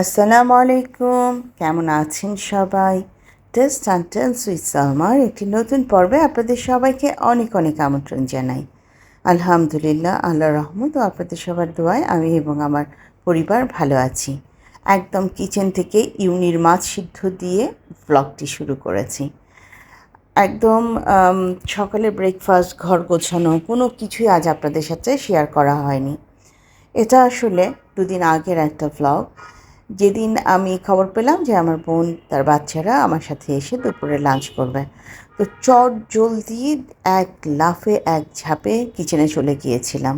আসসালামু আলাইকুম। কেমন আছেন সবাই? টেস্ট অ্যান্ড টেলস উইথ সালমার একটি নতুন পর্বে আপনাদের সবাইকে অনেক অনেক আমন্ত্রণ জানাই। আলহামদুলিল্লাহ আল্লাহ রহমত ও আপনাদের সবার দোয়ায় আমি এবং আমার পরিবার ভালো আছি। একদম কিচেন থেকে ইউনির মাছ সিদ্ধ দিয়ে ব্লগটি শুরু করেছি। একদম সকালে ব্রেকফাস্ট ঘর গোছানো, কোনো কিছুই আজ আপনাদের সাথে শেয়ার করা হয়নি। এটা আসলে দুদিন আগের একটা ভ্লগ যেদিন আমি খবর পেলাম যে আমার বোন, তার বাচ্চারা আমার সাথে এসে দুপুরে লাঞ্চ করবে। তো চট জলদি এক লাফে, এক ঝাঁপে কিচেনে চলে গিয়েছিলাম।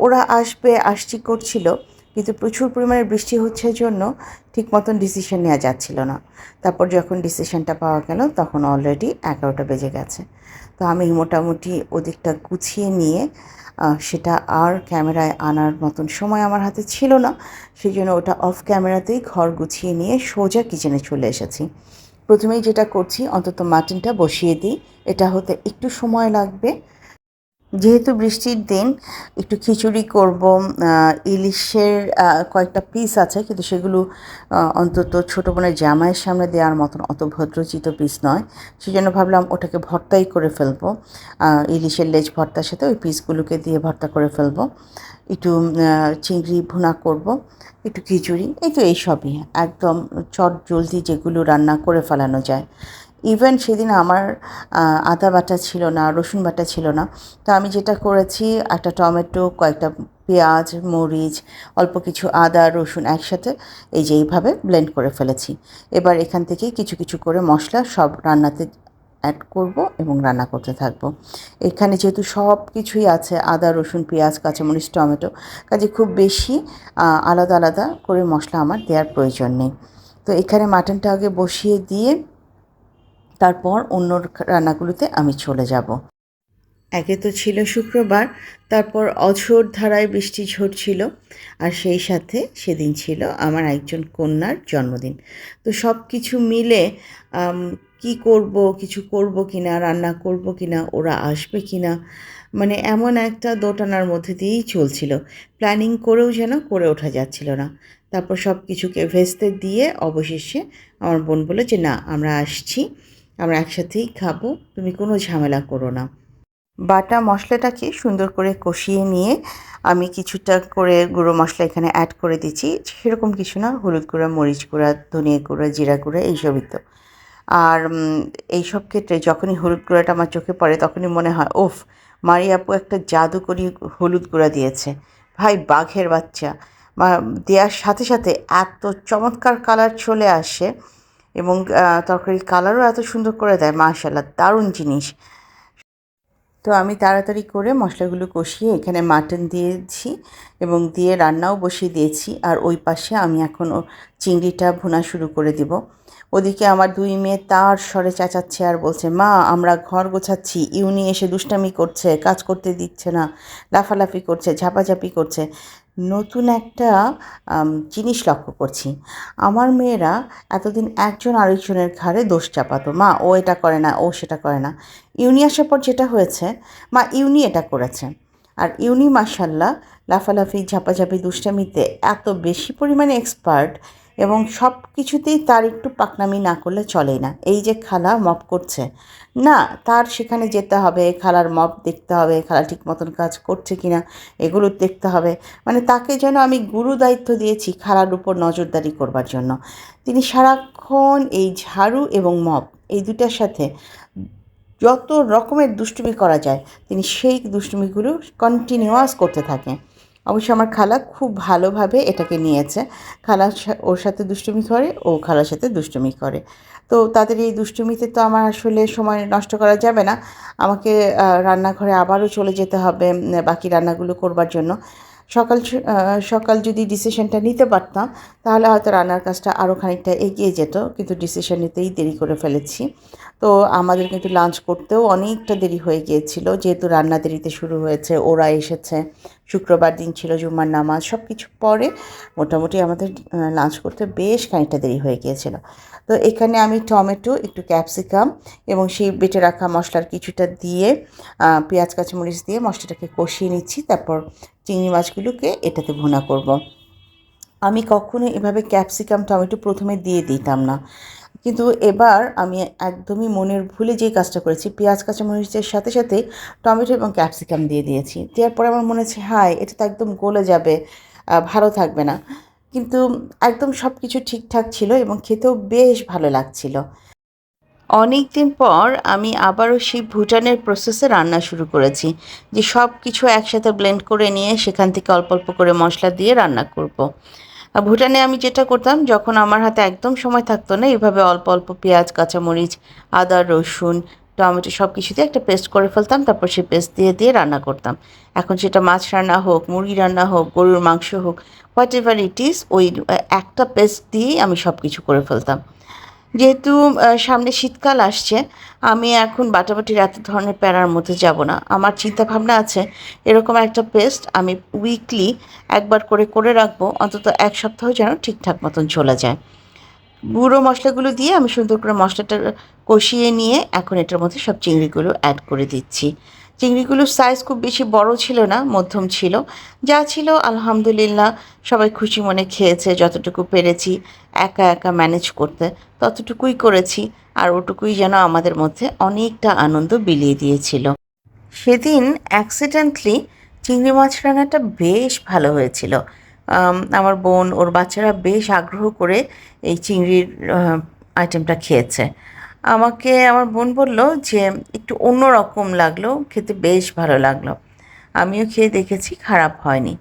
ওরা আসবে, আসছি করছিল। কিন্তু প্রচুর পরিমাণে বৃষ্টি হচ্ছে জন্য ঠিক মতন ডিসিশন নেওয়া যাচ্ছিল না। তারপর যখন ডিসিশনটা পাওয়া গেল, তখন অলরেডি এগারোটা বেজে গেছে। তো আমি মোটামুটি ওদিকটা গুছিয়ে নিয়ে সেটা আর ক্যামেরায় আনার মতন সময় আমার হাতে ছিল না। সেই জন্য ওটা অফ ক্যামেরাতেই ঘর গুছিয়ে নিয়ে সোজা কিচেনে চলে এসেছি। প্রথমেই যেটা করছি, অন্তত মাটনটা বসিয়ে দিই। এটা হতে একটু সময় লাগবে। যেহেতু বৃষ্টির দিন, একটু খিচুড়ি করব ইলিশের কয়েকটা পিস আছে, কিন্তু সেগুলো অন্তত ছোটো বোনের জামাইয়ের সামনে দেওয়ার মতন অত ভদ্রচিত পিস নয়। সেই জন্য ভাবলাম ওটাকে ভর্তাই করে ফেলব। ইলিশের লেজ ভর্তার সাথে ওই পিসগুলোকে দিয়ে ভর্তা করে ফেলব। একটু চিংড়ি ভুনা করব, একটু খিচুড়ি, এই তো এইসবই একদম চট জলদি যেগুলো রান্না করে ফেলানো যায়। ইভেন সেদিন আমার আদা বাটা ছিল না, রসুন বাটা ছিল না। তো আমি যেটা করেছি, একটা টমেটো, কয়েকটা পেঁয়াজ, মরিচ, অল্প কিছু আদা, রসুন একসাথে এই যে এইভাবে ব্লেন্ড করে ফেলেছি। এবার এখান থেকে কিছু কিছু করে মশলা সব রান্নাতে অ্যাড করব এবং রান্না করতে থাকব। এখানে যেহেতু সব কিছুই আছে, আদা, রসুন, পেঁয়াজ, কাঁচামরিচ, টমেটো, কাজে খুব বেশি আলাদা আলাদা করে মশলা আমার দেওয়ার প্রয়োজন নেই। তো এখানে মাটনটা আগে বসিয়ে দিয়ে তারপর অন্য রান্নাগুলোতে আমি চলে যাব। একে তো ছিল শুক্রবার, তারপর অঝোর ধারায় বৃষ্টি ঝরছিল, আর সেই সাথে সেদিন ছিল আমার একজন কন্যার জন্মদিন। তো সব কিছু মিলে কি করব, কিছু করব কিনা, রান্না করব কিনা, ওরা আসবে কিনা মানে এমন একটা দোটানার মধ্যে দিয়েই চলছিল। প্ল্যানিং করেও যেন করে ওঠা যাচ্ছিল না। তারপর সব কিছুকে ভেস্তে দিয়ে অবশেষে আমার বোন বলে যে, না, আমরা আসছি। আমরা একসাথেই খাব, তুমি কোনো ঝামেলা করো না। বাটা মশলাটাকে সুন্দর করে কষিয়ে নিয়ে আমি কিছুটা করে গুঁড়ো মশলা এখানে অ্যাড করে দিচ্ছি। সেরকম কিছু না, হলুদ গুঁড়া, মরিচ গুঁড়া, ধনিয়া গুঁড়া, জিরা গুঁড়া, এইসবই তো। আর এইসব ক্ষেত্রে যখনই হলুদ গুঁড়াটা আমার চোখে পড়ে তখনই মনে হয়, ওফ, মারি আপু একটা জাদুকরি হলুদ গুঁড়া দিয়েছে। ভাই, বাঘের বাচ্চা। দেওয়ার সাথে সাথে এত চমৎকার কালার চলে আসে। এবং তরকারির কালারও এত সুন্দর করে দেয় মাশাল্লাহ দারুণ জিনিস। তো আমি তাড়াতাড়ি করে মশলাগুলো কষিয়ে এখানে মাটন দিয়েছি এবং দিয়ে রান্নাও বসিয়ে দিয়েছি। আর ওই পাশে আমি এখন ও চিংড়িটা ভুনা শুরু করে দিব। ওদিকে আমার দুই মেয়ে তার স্বরে চেঁচাচ্ছে আর বলছে, মা, আমরা ঘর গোছাচ্ছি, ইউনি এসে দুষ্টামি করছে, কাজ করতে দিচ্ছে না, লাফালাফি করছে, ঝাপাঝাপি করছে। নতুন একটা জিনিস লক্ষ্য করছি। আমার মেয়েরা এতদিন একজন আরেকজনের ঘাড়ে দোষ চাপাতো। মা, ও এটা করে না, ও সেটা করে না। ইউনি আসার পর যেটা হয়েছে, মা, ইউনি এটা করেছে। আর ইউনি মাসাল্লাহ লাফালাফি, ঝাপাঝাপি, দুষ্টামিতে এত বেশি পরিমাণে এক্সপার্ট এবং সব কিছুতেই তার একটু পাকনামি না করলে চলে না। এই যে খালা মপ করছে। না, তার সেখানে যেতে হবে, খালার মপ দেখতে হবে, খালা ঠিক মতন কাজ করছে কিনা, এগুলো দেখতে হবে। মানে তাকে যেন আমি গুরু দায়িত্ব দিয়েছি খালার উপর নজরদারি করবার জন্য। তিনি সারাক্ষণ এই ঝাড়ু এবং মপ, এই দুটার সাথে যত রকমের দুষ্টুমি করা যায়, তিনি সেই দুষ্টুমিগুলো কন্টিনিউয়াস করতে থাকেন অবশ্য আমার খালা খুব ভালোভাবে এটাকে নিয়েছে। খালা ওর সাথে দুষ্টুমি করে, ও খালার সাথে দুষ্টুমি করে। তো তাদের এই দুষ্টুমিতে তো আমার আসলে সময় নষ্ট করা যাবে না। আমাকে রান্নাঘরে আবারও চলে যেতে হবে বাকি রান্নাগুলো করবার জন্য। সকাল সকাল যদি ডিসিশনটা নিতে পারতাম, তাহলে হয়তো রান্নার কাজটা আরও খানিকটা এগিয়ে যেত, কিন্তু ডিসিশন নিতেই দেরি করে ফেলেছি। তো আমাদের কিন্তু লাঞ্চ করতেও অনেকটা দেরি হয়ে গিয়েছিল, যেহেতু রান্না দেরিতে শুরু হয়েছে, ওরা এসেছে। শুক্রবার দিন ছিল, জুম্মার নামাজ সব কিছু পরে মোটামুটি আমাদের লাঞ্চ করতে বেশ খানিকটা দেরি হয়ে গিয়েছিল। তো এখানে আমি টমেটো, একটু ক্যাপসিকাম এবং সেই বেটে রাখা মশলার কিছুটা দিয়ে পেঁয়াজ, কাঁচামরিচ দিয়ে মশলাটাকে কষিয়ে নিচ্ছি, তারপর চিংড়ি মাছগুলোকে এটাতে ভুনা করব। আমি কখনো এভাবে ক্যাপসিকাম টমেটো প্রথমে দিয়ে দিতাম না। কিন্তু এবার আমি একদমই মনের ভুলে যেই কাজটা করেছি, পেঁয়াজ, কাঁচামরিচের সাথে সাথে টমেটো এবং ক্যাপসিকাম দিয়ে দিয়েছি। দেওয়ার পরে আমার মনে হচ্ছে হাই এটা তো একদম গলে যাবে ভালো থাকবে না। কিন্তু একদম সব কিছু ঠিকঠাক ছিল এবং খেতেও বেশ ভালো লাগছিল। অনেক দিন পর আমি আবারও সেই ভুটানের প্রসেসে রান্না শুরু করেছি, যে সব কিছু একসাথে ব্লেন্ড করে নিয়ে সেখান থেকে অল্প অল্প করে মশলা দিয়ে রান্না করব। ভুটানে আমি যেটা করতাম, যখন আমার হাতে একদম সময় থাকতো না এভাবে অল্প অল্প পেঁয়াজ, কাঁচামরিচ, আদা, রসুন, টমেটো সব কিছু দিয়ে একটা পেস্ট করে ফেলতাম, তারপর সেই পেস্ট দিয়ে দিয়ে রান্না করতাম। এখন সেটা মাছ রান্না হোক, মুরগি রান্না হোক, গরুর মাংস হোক, হোয়াট এভার ইট ইজ, ওই, একটা পেস্ট দিয়েই আমি সব কিছু করে ফেলতাম। যেহেতু সামনে শীতকাল আসছে, আমি এখন বাটাবাটির এত ধরনের প্যারার মধ্যে যাব না। আমার চিন্তা ভাবনা আছে, এরকম একটা পেস্ট আমি উইকলি একবার করে করে রাখব, অন্তত এক সপ্তাহ যেন ঠিকঠাক মতন চলে যায়। গুঁড়ো মশলাগুলো দিয়ে আমি সুন্দর করে মশলাটা কষিয়ে নিয়ে এখন এটার মধ্যে সব চিংড়িগুলো অ্যাড করে দিচ্ছি। চিংড়িগুলোর সাইজ খুব বেশি বড় ছিল না, মধ্যম ছিল। যা ছিল, আলহামদুলিল্লাহ, সবাই খুশি মনে খেয়েছে, যতটুকু পেরেছি, একা একা ম্যানেজ করতে। ততটুকুই করেছি, আর ওটুকুই যেন আমাদের মধ্যে অনেকটা আনন্দ বিলিয়ে দিয়েছিল। সেদিন অ্যাক্সিডেন্টলি চিংড়ি মাছ রান্নাটা বেশ ভালো হয়েছিল। আমার বোন, ওর বাচ্চারা বেশ আগ্রহ করে এই চিংড়ির আইটেমটা খেয়েছে। আমাকে আমার বোন বলল যে একটু অন্য রকম লাগল, খেতে বেশ ভালো লাগল। আমিও খেয়ে দেখেছি খারাপ হয়নি।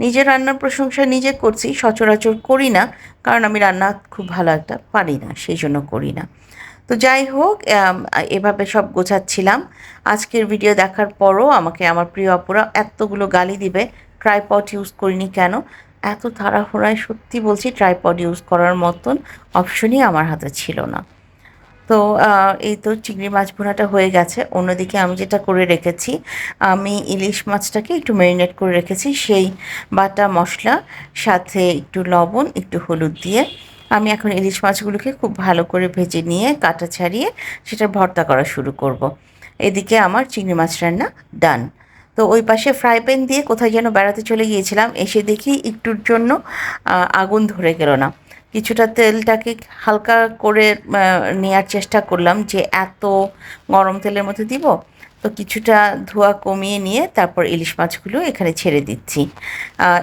নিজের রান্নার প্রশংসা নিজে করছি, সচরাচর করি না, কারণ আমি রান্না খুব ভালো একটা পারি না, সেই জন্য করি না। তো যাই হোক এভাবে সব গোছাচ্ছিলাম। আজকের ভিডিও দেখার পরও আমাকে আমার প্রিয় অপরা এতগুলো গালি দিবে, ট্রাইপড ইউজ করিনি কেন? এত তাড়াহুড়ায় সত্যি বলছি, ট্রাইপড ইউজ করার মতন অপশনই আমার হাতে ছিল না। তো এই তো চিংড়ি মাছ ভুনাটা হয়ে গেছে। অন্যদিকে আমি যেটা করে রেখেছি, আমি ইলিশ মাছটাকে একটু ম্যারিনেট করে রেখেছি, সেই বাটা মশলা, সাথে একটু লবণ, একটু হলুদ দিয়ে। আমি এখন ইলিশ মাছগুলোকে খুব ভালো করে ভেজে নিয়ে, কাটা ছাড়িয়ে সেটা ভর্তা করা শুরু করব। এদিকে আমার চিংড়ি মাছ রান্না ডান। তো, ওই পাশে ফ্রাই প্যান দিয়ে কোথায় যেন বেড়াতে চলে গিয়েছিলাম, এসে দেখি একটুর জন্য আগুন ধরে গেল না। কিছুটা তেলটাকে হালকা করে নেওয়ার চেষ্টা করলাম যে এত গরম তেলের মধ্যে দিব। তো কিছুটা ধোয়া কমিয়ে নিয়ে তারপর ইলিশ মাছগুলো এখানে ছেড়ে দিচ্ছি।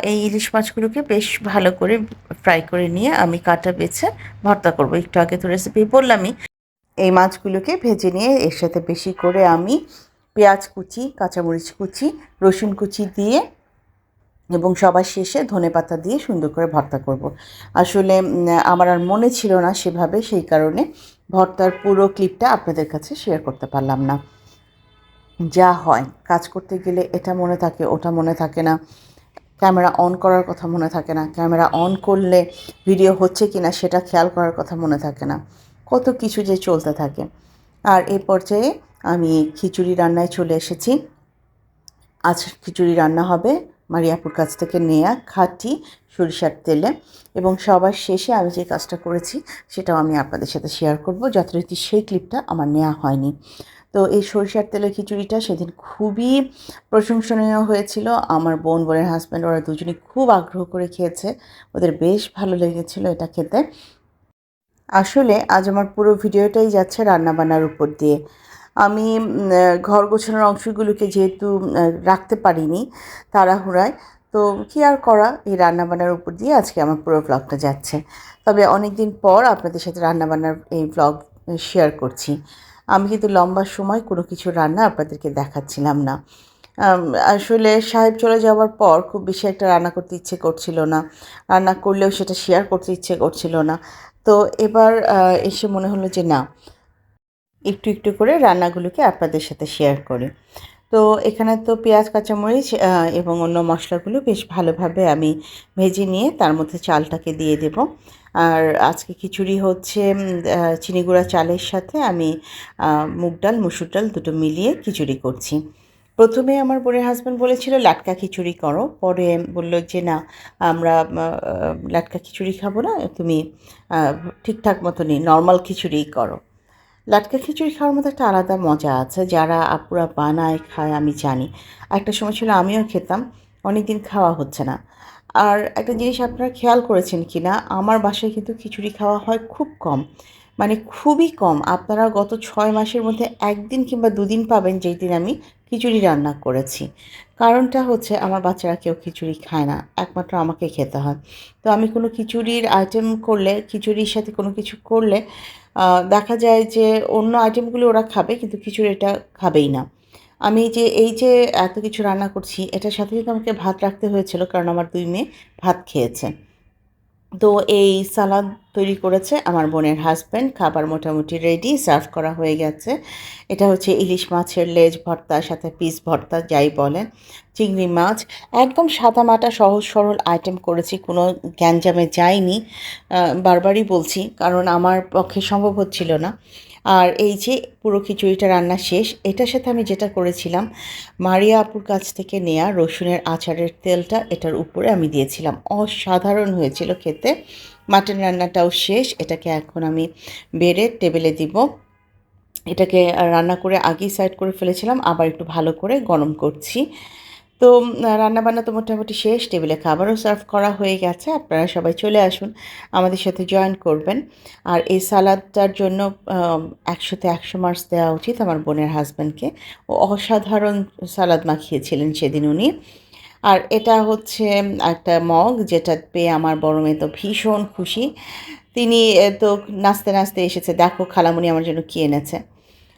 এই ইলিশ মাছগুলোকে বেশ ভালো করে ফ্রাই করে নিয়ে আমি কাটা বেছে ভর্তা করব। একটু আগে তো রেসিপি বললামই, এই মাছগুলোকে ভেজে নিয়ে এর সাথে বেশি করে আমি পেঁয়াজ কুচি, কাঁচামরিচ কুচি, রসুন কুচি দিয়ে এবং সবার শেষে ধনেপাতা দিয়ে সুন্দর করে ভর্তা করব। আসলে আমার আর মনে ছিল না সেভাবে, সেই কারণে ভর্তার পুরো ক্লিপটা আপনাদের কাছে শেয়ার করতে পারলাম না। যা হয়, কাজ করতে গেলে এটা মনে থাকে, ওটা মনে থাকে না। ক্যামেরা অন করার কথা মনে থাকে না। ক্যামেরা অন করলে ভিডিও হচ্ছে কি না সেটা খেয়াল করার কথা মনে থাকে না। কত কিছু যে চলতে থাকে। আর এ পর্যায়ে আমি খিচুড়ি রান্নায় চলে এসেছি। আজ খিচুড়ি রান্না হবে মারিয়াপুর কাছ থেকে নেয়া খাঁটি সরিষার তেলে। এবং সবার শেষে আমি যে কাজটা করেছি, সেটাও আমি আপনাদের সাথে শেয়ার করব। যথারীতি সেই ক্লিপটা আমার নেওয়া হয়নি। তো এই সরিষার তেলের খিচুড়িটা সেদিন খুবই প্রশংসনীয় হয়েছিল। আমার বোন, বোনের হাজব্যান্ড ওরা দুজনেই খুব আগ্রহ করে খেয়েছে। ওদের বেশ ভালো লেগেছিল এটা খেতে। আসলে আজ আমার পুরো ভিডিওটাই যাচ্ছে রান্নাবান্নার উপর দিয়ে। আমি ঘর গোছানোর অংশগুলোকে যেহেতু রাখতে পারিনি তাড়াহুড়ায়, তো কী আর করা? এই রান্নাবান্নার উপর দিয়ে আজকে আমার পুরো ব্লগটা যাচ্ছে। তবে অনেক দিন পর আপনাদের সাথে রান্নাবান্নার এই ব্লগ শেয়ার করছি। আমি কিন্তু লম্বা সময় কোনো কিছু রান্না আপনাদেরকে দেখাচ্ছিলাম না। আসলে সাহেব চলে যাওয়ার পর খুব বেশি একটা রান্না করতে ইচ্ছে করছিল না। রান্না করলেও সেটা শেয়ার করতে ইচ্ছে করছিল না। তো এবার এসে মনে হলো যে না একটু একটু করে রান্নাগুলোকে আপনাদের সাথে শেয়ার করি। তো এখানে তো পেঁয়াজ কাঁচামরিচ এবং অন্য মশলাগুলো বেশ ভালোভাবে আমি ভেজে নিয়ে তার মধ্যে চালটাকে দিয়ে দেব। আর আজকে খিচুড়ি হচ্ছে উম, চিনি গুঁড়া চালের সাথে আমি মুগ ডাল মুসুর ডাল দুটো মিলিয়ে খিচুড়ি করছি। প্রথমে আমার বোনের হাজব্যান্ড বলেছিল লাটকা খিচুড়ি করো। পরে বলল যে না আমরা লাটকা খিচুড়ি খাব না তুমি ঠিকঠাক মতনই নর্মাল খিচুড়িই করো। লাটকা খিচুড়ি খাওয়ার মধ্যে একটা আলাদা মজা আছে, যারা আপুরা বানায়, খায়, আমি জানি। একটা সময় ছিল আমিও খেতাম অনেক দিন খাওয়া হচ্ছে না। আর একটা জিনিস আপনারা খেয়াল করেছেন কি না আমার বাসায় কিন্তু খিচুড়ি খাওয়া হয় খুব কম। মানে খুবই কম। আপনারা গত ছয় মাসের মধ্যে একদিন কিংবা দুদিন পাবেন যেই দিন আমি খিচুড়ি রান্না করেছি। কারণটা হচ্ছে আমার বাচ্চারা কেউ খিচুড়ি খায় না, একমাত্র আমাকে খেতে হয়। তো আমি কোনো খিচুড়ির আইটেম করলে, খিচুড়ির সাথে কোনো কিছু করলে দেখা যায় যে অন্য আইটেমগুলো ওরা খাবে কিন্তু খিচুড়িটা খাবেই না। আমি যে, এই যে এত কিছু রান্না করছি, এটার সাথে কিন্তু আমাকে ভাত রাখতে হয়েছিল কারণ আমার দুই মেয়ে ভাত খেয়েছে। তো এই সালাদ তৈরি করেছে আমার বোনের হাজব্যান্ড খাবার মোটামুটি রেডি সার্ভ করা হয়ে গেছে। এটা হচ্ছে ইলিশ মাছের লেজ ভর্তার সাথে পিস ভর্তা, যাই বলেন। চিংড়ি মাছ, একদম সাদা মাটা, সহজ সরল আইটেম করেছি, কোনো গ্যাঞ্জামে যাইনি বারবারই বলছি, কারণ আমার পক্ষে সম্ভব হচ্ছিল না। আর এই যে পুরো খিচুড়িটা রান্না শেষ, এটার সাথে আমি যেটা করেছিলাম, মারিয়া আপুর কাছ থেকে নেয়া রসুনের আচারের তেলটা, এটার উপরে আমি দিয়েছিলাম। অসাধারণ হয়েছিল খেতে। মাটন রান্নাটাও শেষ, এটাকে এখন আমি বেড়ে টেবিলে দিব। এটাকে রান্না করে আগেই সাইড করে ফেলেছিলাম, আবার একটু ভালো করে গরম করছি। তো রান্নাবান্না তো মোটামুটি শেষ, টেবিলে খাবারও সার্ভ করা হয়ে গেছে, আপনারা সবাই চলে আসুন, আমাদের সাথে জয়েন করবেন। আর এই সালাদটার জন্য একশোতে একশো মার্কস দেওয়া উচিত আমার বোনের হাজব্যান্ডকে। ও অসাধারণ সালাদ মাখিয়েছিলেন সেদিন উনি। আর এটা হচ্ছে একটা মগ যেটা পেয়ে আমার বড় মেয়ে তো ভীষণ খুশি। তিনি তো নাচতে নাচতে এসেছে, দেখো, খালামুনি আমার জন্য কী এনেছে।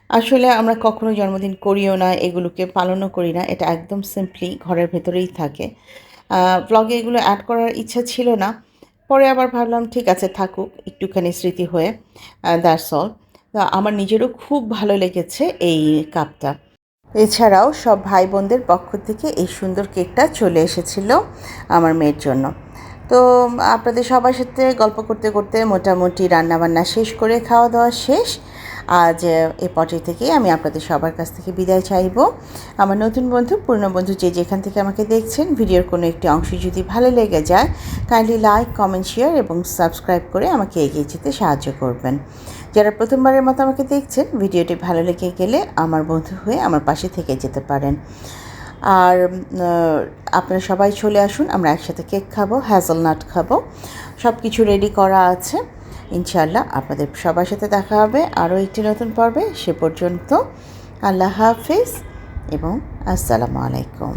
আসলে আমরা কখনো জন্মদিন করিও না, এগুলোকে পালনও করি না, এটা একদম সিম্পলি ঘরের ভেতরেই থাকে। ব্লগে এগুলো অ্যাড করার ইচ্ছা ছিল না, পরে আবার ভাবলাম ঠিক আছে, থাকুক, একটুখানি স্মৃতি হয়ে দ্যাটস অল আমার নিজেরও খুব ভালো লেগেছে এই কাপটা। এছাড়াও সব ভাই বোনদের পক্ষ থেকে এই সুন্দর কেকটা চলে এসেছিল আমার মেয়ের জন্য। তো আপনাদের সবার সাথে গল্প করতে করতে মোটামুটি রান্নাবান্না শেষ করে খাওয়া দাওয়া শেষ। আজ এ পর্যায় থেকে আমি আপনাদের সবার কাছ থেকে বিদায় চাইব। আমার নতুন বন্ধু, পুরনো বন্ধু যে যেখান থেকে আমাকে দেখছেন, ভিডিওর কোনো একটি অংশ যদি ভালো লেগে যায় কাইন্ডলি লাইক কমেন্ট শেয়ার এবং সাবস্ক্রাইব করে আমাকে এগিয়ে যেতে সাহায্য করবেন। যারা প্রথমবারের মতো আমাকে দেখছেন, ভিডিওটি ভালো লেগে গেলে আমার বন্ধু হয়ে আমার পাশে থেকে যেতে পারেন। আর আপনারা সবাই চলে আসুন, আমরা একসাথে কেক খাব হ্যাজলনাট খাব সব কিছু রেডি করা আছে ইনশাল্লাহ আপনাদের সবার সাথে দেখা হবে আরও একটি নতুন পর্বে, সে পর্যন্ত আল্লাহ হাফিজ এবং আসসালামু আলাইকুম।